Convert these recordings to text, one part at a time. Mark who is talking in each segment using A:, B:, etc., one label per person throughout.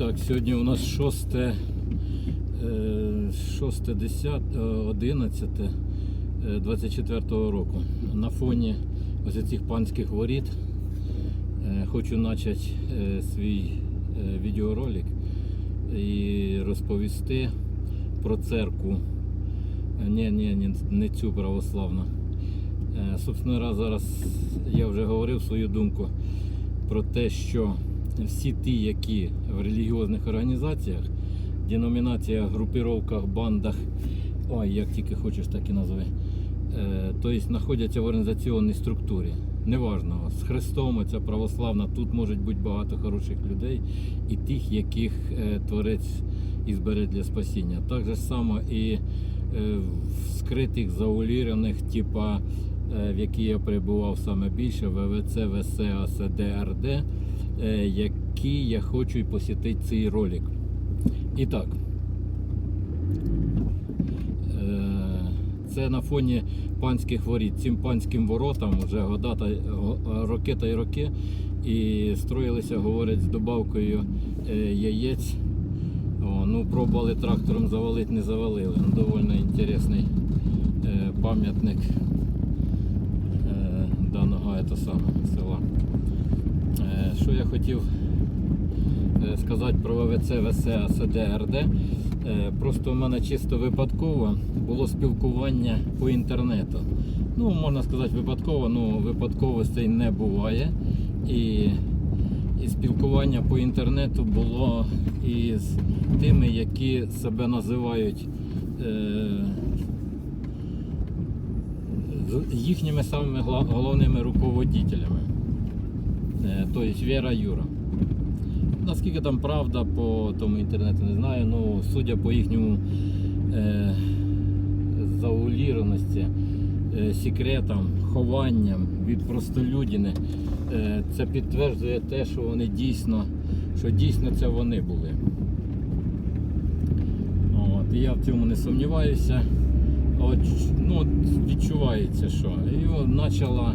A: Так, сьогодні у нас 6, е, 6 10, е, 11 е, 24 року. На фоні ось цих панських воріт е, хочу почати е, свій е, відеоролик і розповісти про церкву. Ні, ні, ні, не цю православну. Собственно, раз зараз я вже говорив свою думку про те, що всі ті, які в релігіозних організаціях, деномінаціях, групіровках, бандах, ой, як тільки хочеш, так і назви, е, тобто знаходяться в організаційній структурі. Неважно, з Христом, ця православна, тут може бути багато хороших людей і тих, яких е, Творець і збере для спасіння. Так же само і е, в скритих, зауліраних, типа, в які я перебував саме більше, ВВЦ, ВС, АСД, РД, е, які я хочу і посітити цей ролик. І так. Е, Це на фоні панських воріт. Цим панським воротам вже года та роки та й роки. І строїлися, говорять, з добавкою е, яєць. О, ну, пробували трактором завалити, не завалили. Ну, довольно інтересний е, пам'ятник е, даного села. Е, що я хотів е, сказати про ВВЦ, ВС, АСД, РД. Е, Просто в мене чисто випадково було спілкування по інтернету. Ну, можна сказати, випадково, ну випадковостей не буває. І, і спілкування по інтернету було із тими, які себе називають е, їхніми самими головними руководителями. Е, тобто Віра Юра. Наскільки там правда по тому інтернету, не знаю. Ну, судя по їхньому е, зауліраності, е, секретам, хованням від простолюдини, е, це підтверджує те, що вони дійсно, що дійсно це вони були. От, і я в цьому не сумніваюся. От, ну, відчувається, що. І почала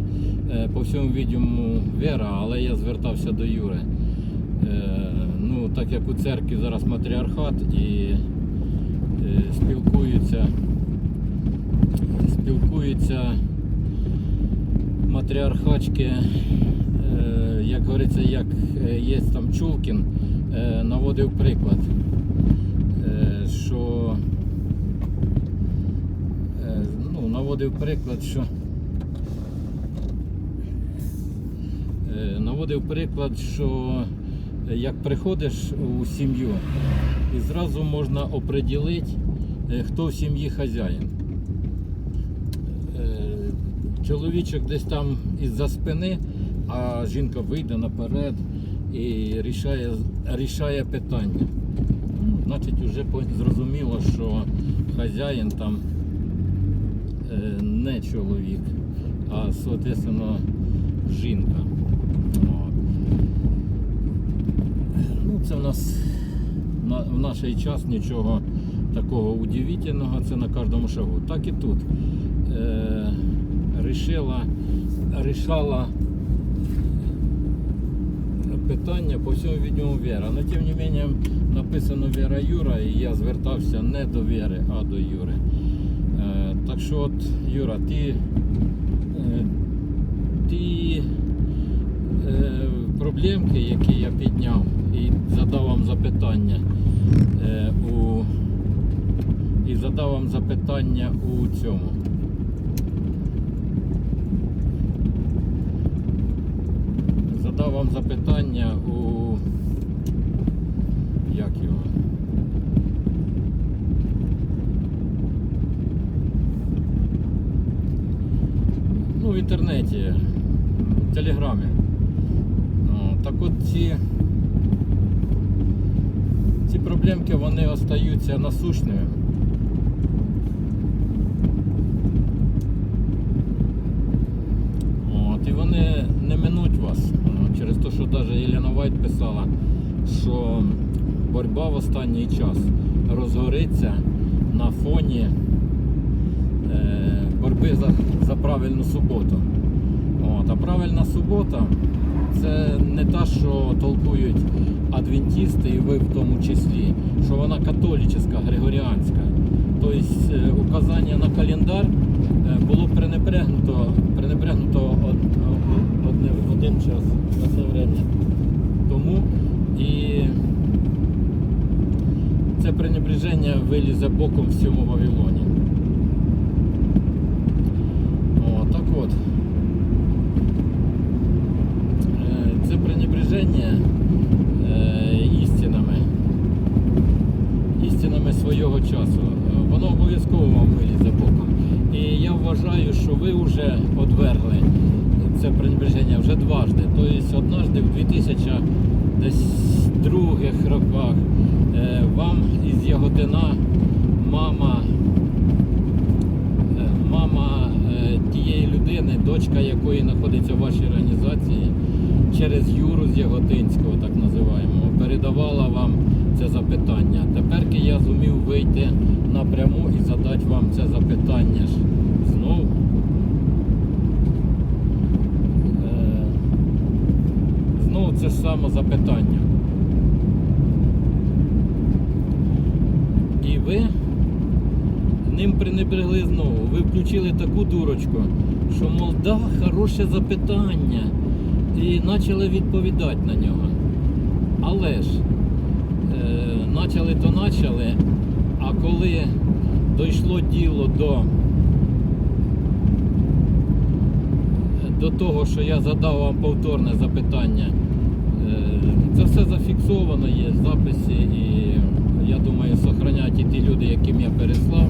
A: по всьому відьому Вера, але я звертався до Юри. Е, ну, так як у церкві зараз матріархат і е, спілкуються, спілкуються матріархачки, е, як говориться, як е, є там Чулкін, е, наводив приклад, е, що е, ну, наводив приклад, що Е, наводив приклад, що е, як приходиш у сім'ю, і зразу можна оприділити, е, хто в сім'ї хазяїн. Е, Чоловічок десь там із-за спини, а жінка вийде наперед і рішає, рішає питання. Ну, Значить, вже зрозуміло, що хазяїн там не чоловік, а соответственно жінка. От. Ну, це в нас на, в наш час нічого такого удивительного, це на кожному шагу. Так і тут. Е, рішила, рішала питання по всьому відьому Віра. Но тим не менше написано Віра Юра, і я звертався не до Віри, а до Юри. Е, так що от, Юра, ти, е, ти проблемки, які я підняв і задав вам запитання е, у і задав вам запитання у цьому. Задав вам запитання у як його? Ну, в інтернеті, в телеграмі. Так от ці, ці проблемки вони остаються насущними. От, і вони не минуть вас. Через те, що навіть Єлена Вайт писала, що боротьба в останній час розгориться на фоні е, боротьби за, за правильну суботу. От, а правильна субота це не та, що толкують адвентисти, і ви в тому числі, що вона католічна, григоріанська. Тобто е, указання на календар е, було пренебрегнуто, пренебрегнуто од, од- одне, один час, одне время. Тому і це пренебреження вилізе боком всьому Вавилоні. О, так от. Е, Це пренебреження е, істинами, істинами свого часу. Воно обов'язково вам вилізе боком. І я вважаю, що ви вже одвергли це пренебреження вже дважди. Тобто однажды в 2002 роках е, вам із Яготина мама Е, мама тієї людини, дочка якої знаходиться в вашій організації, через Юру з Яготинського, так називаємо, передавала вам це запитання. Тепер я зумів вийти напряму і задати вам це запитання знову. Е, Знову це саме запитання. І ви ним пренебрегли знову. Ви включили таку дурочку, що мол, да, хороше запитання. І почали відповідати на нього. Але ж е, почали то почали, а коли дійшло діло до, до того, що я задав вам повторне запитання, е, це все зафіксовано, є в записі, і я думаю, сохранять і ті люди, яким я переслав.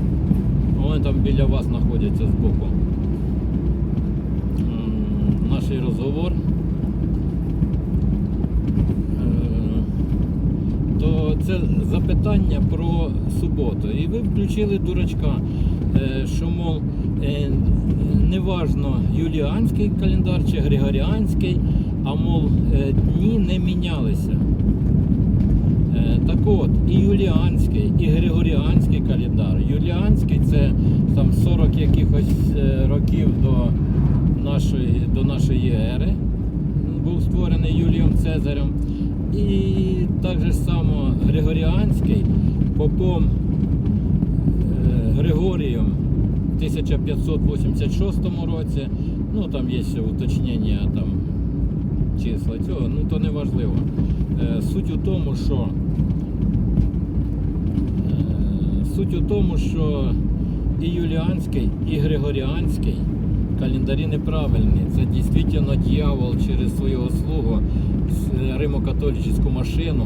A: Вони там біля вас знаходяться збоку. Наш розговор. Е, То це запитання про суботу. І ви включили дурачка, е, що, мов, е, неважно юліанський календар чи григоріанський, а мов е, дні не мінялися. Так от, і юліанський, і григоріанський календар. Юліанський це там 40 якихось років до нашої, до нашої ери. Був створений Юлієм Цезарем. І так же само Григоріанський попом е, Григорієм в 1586 році. Ну там є ще уточнення там числа цього, ну то не важливо. Е, Суть у тому, що е, суть у тому, що і Юліанський, і Григоріанський календарі неправильні. Це дійсно дьявол через свого слугу з римо-католицьку машину.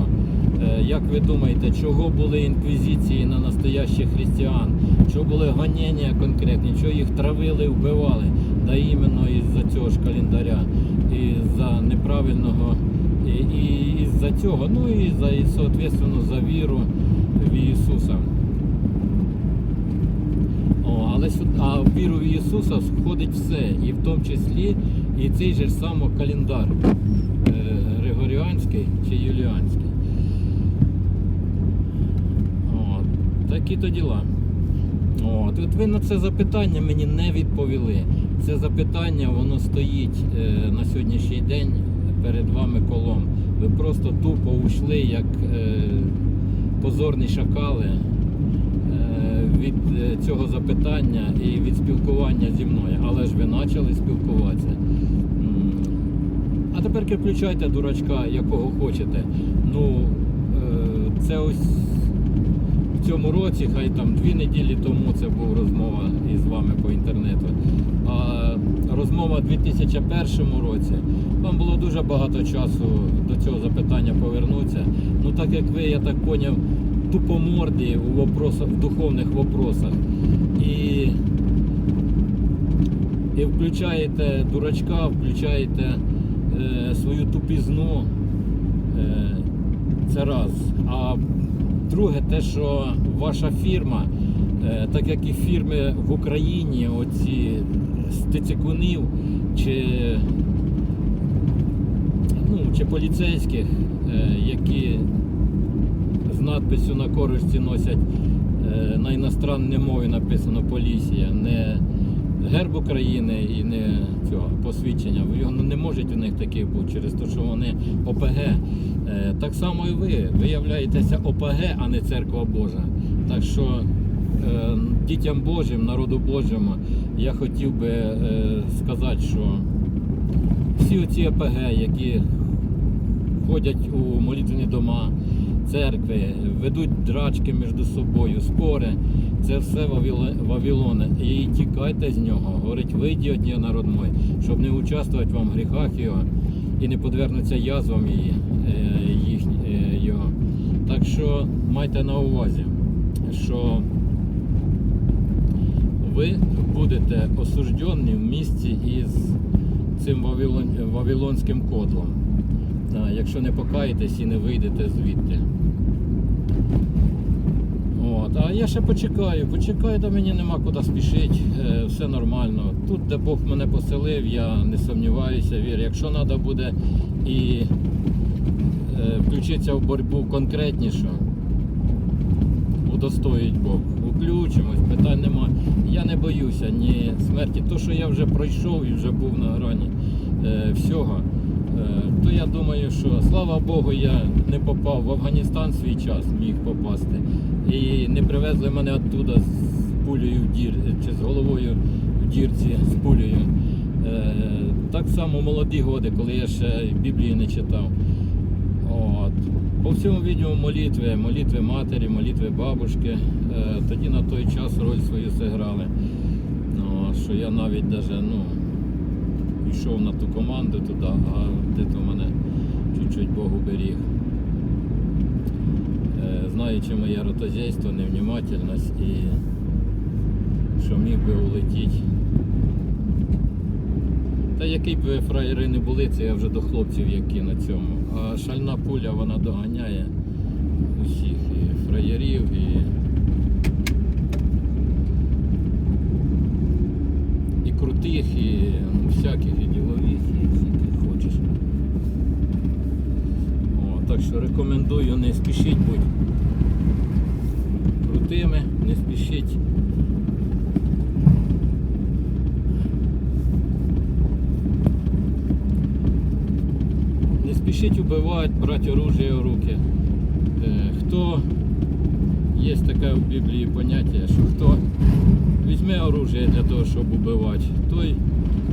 A: Е, Як ви думаєте, чого були інквізиції на настоящих християн? Чого були гонення конкретні? Чого їх травили, вбивали? Да іменно із-за цього ж календаря, і за неправильного, і, із-за цього, ну і за і, соответственно, за віру в Ісуса. О, але а в віру в Ісуса входить все, і в тому числі і цей же ж саме календар Григоріанський чи Юліанський. От, такі то діла. От, от ви на це запитання мені не відповіли. Це запитання воно стоїть е, на сьогоднішній день перед вами колом. Ви просто тупо ушли як е, позорні шакали е, від е, цього запитання і від спілкування зі мною. Але ж ви почали спілкуватися. А тепер включайте дурачка, якого хочете. Ну, е, це ось в цьому році, хай там дві неділі тому це була розмова із вами по інтернету. А розмова у 2001 році. Вам було дуже багато часу до цього запитання повернутися. Ну так як ви, я так поняв, тупоморді у вопросах, в духовних вопросах. І, і включаєте дурачка, включаєте е, свою тупізну. Е, це раз. А друге, те, що ваша фірма, е, так як і фірми в Україні, оці стецикунів чи, ну, чи поліцейських, е, які з надписю на корочці носять е, на іностранній мові написано поліція, не герб України і не цього посвідчення. Його не може у них таких бути через те, що вони ОПГ. Е, Так само і ви. Ви являєтеся ОПГ, а не церква Божа. Так що е, дітям Божим, народу Божому, я хотів би е, сказати, що всі оці ОПГ, які ходять у молитвені дома, церкви, ведуть драчки між собою, спори. Це все Вавило- Вавилон. І тікайте з нього. Говорить, вийді од нього, народ мой, щоб не участвувати вам в гріхах його і не подвергнутися язвам її, е, їх, е, його. Так що майте на увазі, що ви будете осуждені в місті із цим Вавилон- Вавилонським кодлом. Якщо не покаєтесь і не вийдете звідти. От. А я ще почекаю, почекаю, до мені нема куди спішити, е, все нормально. Тут, де Бог мене поселив, я не сумніваюся, вірю. Якщо треба буде і е, включитися в боротьбу конкретніше, удостоїть Бог. Включимось, питань нема. Я не боюся ні смерті. То, що я вже пройшов і вже був на грані е, всього, е, то я думаю, що слава Богу, я не попав в Афганістан свій час, міг попасти. І не привезли мене оттуда з пулею в дір, чи з головою в дірці з пулею. Е, так само молоді годи, коли я ще Біблії не читав. От. По всьому відео молитви, молитви матері, молитви бабушки. Е, тоді на той час роль свою зіграли. Ну, що я навіть даже, ну, йшов на ту команду туди, а де то мене чуть-чуть Бог уберіг. Знаючи моє ротозейство, невнімательність і що міг би улетіти. Та який б фраєри не були, це я вже до хлопців які на цьому. А шальна пуля вона доганяє усіх і фраєрів, і, і крутих, і ну, всяких, і ділових, і всяких хочеш. О, так що рекомендую не спішіть будь крутими, не спішіть. Не спішіть убивати, брати оружие в руки. Е, Хто є таке в Біблії поняття, що хто візьме оружие для того, щоб убивати, той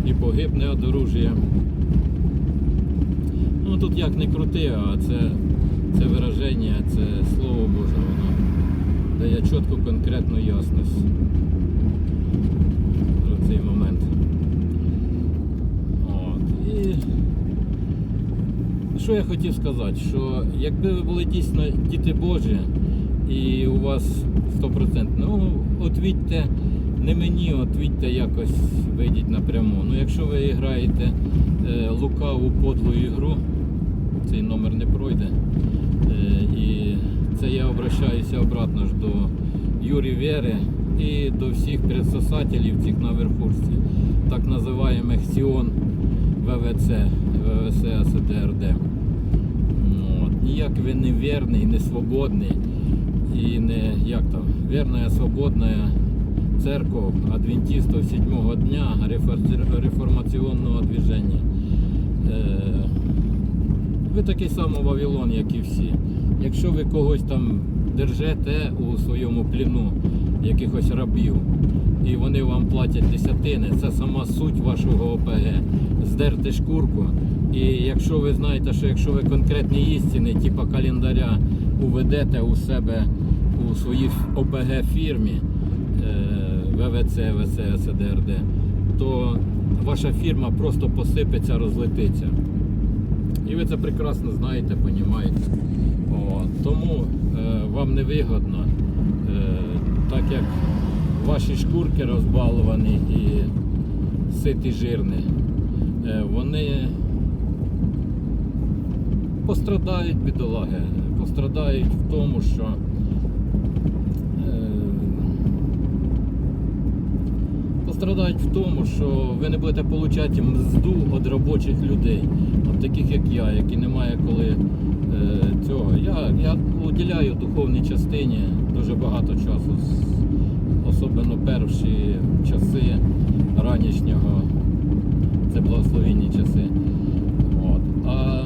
A: і погибне від оружия. Ну тут як не крути, а це, це вираження, це слово Боже, воно дає чітку конкретну ясність в цей момент. От. І що я хотів сказати, що якби ви були дійсно діти Божі і у вас 100%, ну отвідьте не мені, отвідьте якось, вийдіть напряму. Ну якщо ви граєте е, лукаву подлу ігру, цей номер не пройде. Е, це обратно до Юрі Вєри і до всіх предсосателів цих на верхушці, так називаємих Сіон ВВЦ, ВВС АСДРД. Ну, От. Ніяк ви не вірний, не свободний і не як там, вірна, свободна церковь адвентистов седьмого дня реформаційного движення. Е, ви такий самий Вавилон, як і всі. Якщо ви когось там держите у своєму пліну, якихось рабів, і вони вам платять десятини, це сама суть вашого ОПГ. Здерти шкурку. І якщо ви знаєте, що якщо ви конкретні істини, типу календаря, уведете у себе у своїй ОПГ фірмі е, ВВЦ, ВС, СДРД, то ваша фірма просто посипеться, розлетиться. І ви це прекрасно знаєте, розумієте. Тому е, вам не вигодно, е, так як ваші шкурки розбаловані і ситі жирні, е, вони пострадають бідолаги, пострадають в тому, що пострадають в тому, що ви не будете отримати мзду від робочих людей, от таких як я, які немає коли цього. Я, я уділяю духовній частині дуже багато часу, особливо перші часи ранішнього. Це благословенні часи. От. А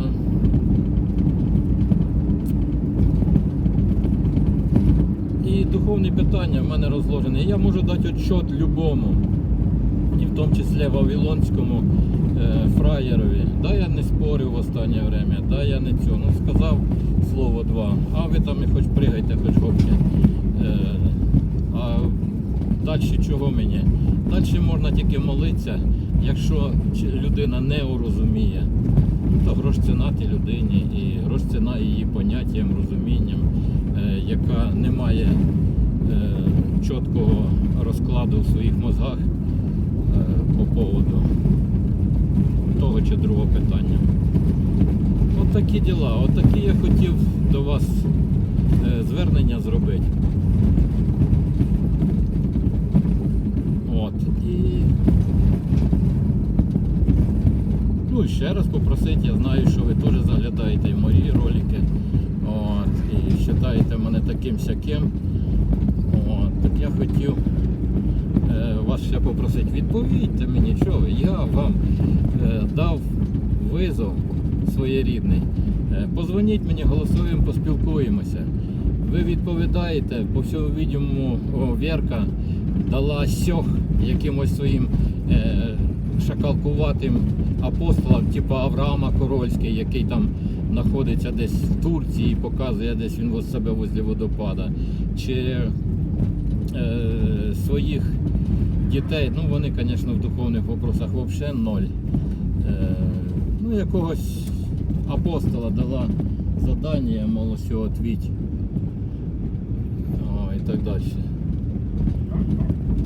A: і духовні питання в мене розложені. Я можу дати отчет любому, і в тому числі Вавилонському е, фраєрові. Да, я не спорив в останнє время, да, я не цього. Ну, сказав слово два. А ви там і хоч пригайте, хоч гопки. Е, а далі чого мені? Далі можна тільки молитися, якщо людина не урозуміє, то грош ціна тій людині і грош ціна її поняттям, розумінням, е, яка не має е, чіткого розкладу в своїх мозгах е, по поводу того чи другого питання. От такі діла, от такі я хотів до вас е, звернення зробити. От. І... Ну і ще раз попросити, я знаю, що ви теж заглядаєте і мої ролики. От, і вважаєте мене таким сяким. От, так я хотів вас ще попросити, відповідьте мені, що ви, я вам е, дав визов своєрідний. Е, позвоніть мені голосовим, поспілкуємося. Ви відповідаєте, по всьому відьому Вірка дала сьох якимось своїм е, шакалкуватим апостолам, типу Авраама Корольський, який там знаходиться десь в Турції, і показує десь він себе возле водопада. Чи е, своїх дітей, ну вони, звісно, в духовних вопросах взагалі ноль. Е, ну, якогось апостола дала задання, мол, все отвіть. О, і так далі.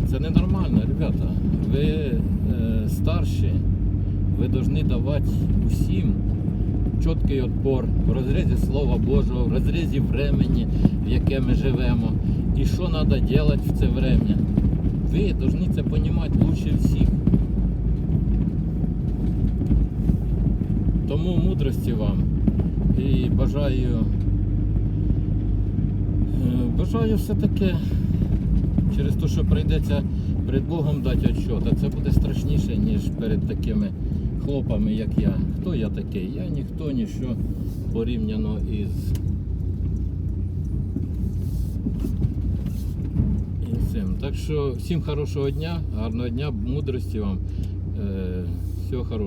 A: Це ненормально, ребята. Ви е, старші, ви повинні давати усім чіткий отпор в розрізі Слова Божого, в розрізі времени, в яке ми живемо. І що треба робити в це время. Ви повинні це розуміти лучше всіх. Тому мудрості вам і бажаю, е, бажаю все-таки через те, що прийдеться перед Богом дати отчет, а це буде страшніше, ніж перед такими хлопами, як я. Хто я такий? Я ніхто, ніщо порівняно із, із цим. Так що всім хорошого дня, гарного дня, мудрості вам. Е, всього хорошого.